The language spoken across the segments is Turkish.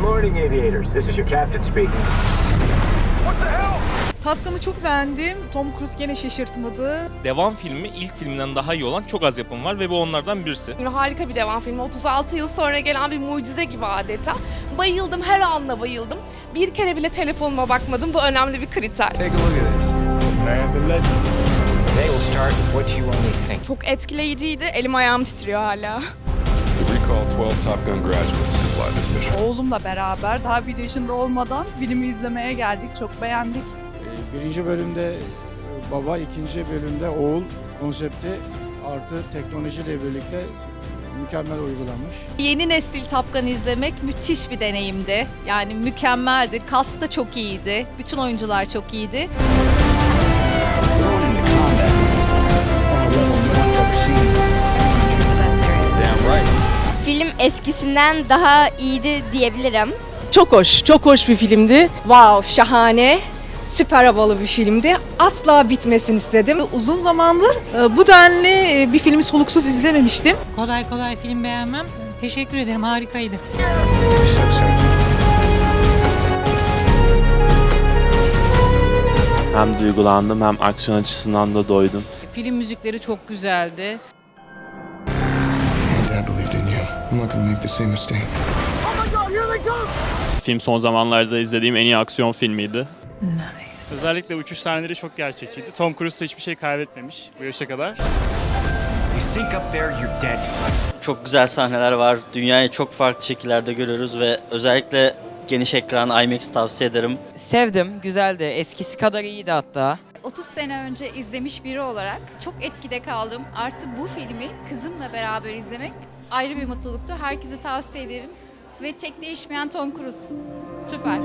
morning, aviators. This is your captain speaking. Top Gun'ı çok beğendim. Tom Cruise gene şaşırtmadı. Devam filmi ilk filminden daha iyi olan çok az yapım var ve bu onlardan birisi. Harika bir devam filmi. 36 yıl sonra gelen bir mucize gibi adeta. Bayıldım, her anla bayıldım. Bir kere bile telefonuma bakmadım. Bu önemli bir kriter. Take a look at this. Man, the legend. They will start with what you only think. Çok etkileyiciydi. Elim ayağım titriyor hala. We recall 12 Top Gun graduates mission. Oğlumla beraber daha bir yaşında olmadan filmi izlemeye geldik. Çok beğendik. Ee, Birinci bölümde e, baba, ikinci bölümde oğul konsepti artı teknolojiyle birlikte mükemmel uygulanmış. Yeni nesil Top Gun izlemek müthiş bir deneyimdi. Yani mükemmeldi. Kast da çok iyiydi. Bütün oyuncular çok iyiydi. Film eskisinden daha iyiydi diyebilirim. Çok hoş, çok hoş bir filmdi. Wow, şahane. Süper havalı bir filmdi. Asla bitmesini istedim. Uzun zamandır e, bu denli e, bir filmi soluksuz izlememiştim. Kolay kolay film beğenmem. Teşekkür ederim harikaydı. Hem duygulandım hem aksiyon açısından da doydum. Film müzikleri çok güzeldi. I believed Film son zamanlarda izlediğim en iyi aksiyon filmiydi. Özellikle uçuş sahneleri çok gerçekçiydi. Tom Cruise da hiçbir şey kaybetmemiş bu yaşa kadar. You think up there, you're dead. Çok güzel sahneler var. Dünyayı çok farklı şekillerde görüyoruz ve özellikle geniş ekran IMAX tavsiye ederim. Sevdim, güzeldi. Eskisi kadar iyiydi hatta. 30 sene önce izlemiş biri olarak çok etkide kaldım. Artı bu filmi kızımla beraber izlemek ayrı bir mutluluktu. Herkese tavsiye ederim. Ve tek değişmeyen Tom Cruise. Süper.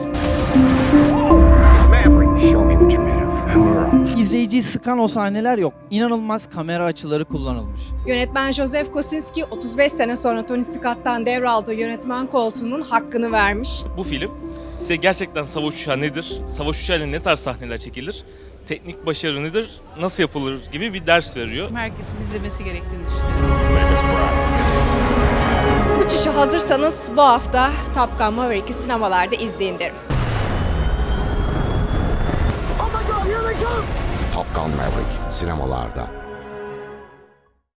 İzleyiciyi sıkan o sahneler yok. İnanılmaz kamera açıları kullanılmış. Yönetmen Joseph Kosinski 35 sene sonra Tony Scott'tan devraldığı yönetmen koltuğunun hakkını vermiş. Bu film size gerçekten savaş uçağı nedir, savaş uçağıyla ne tarz sahneler çekilir, teknik başarı nedir, nasıl yapılır gibi bir ders veriyor. Herkesin izlemesi gerektiğini düşünüyorum. Uçuşa hazırsanız bu hafta Top Gun Maverick'i sinemalarda izleyin derim. Top Gun Maverick sinemalarda.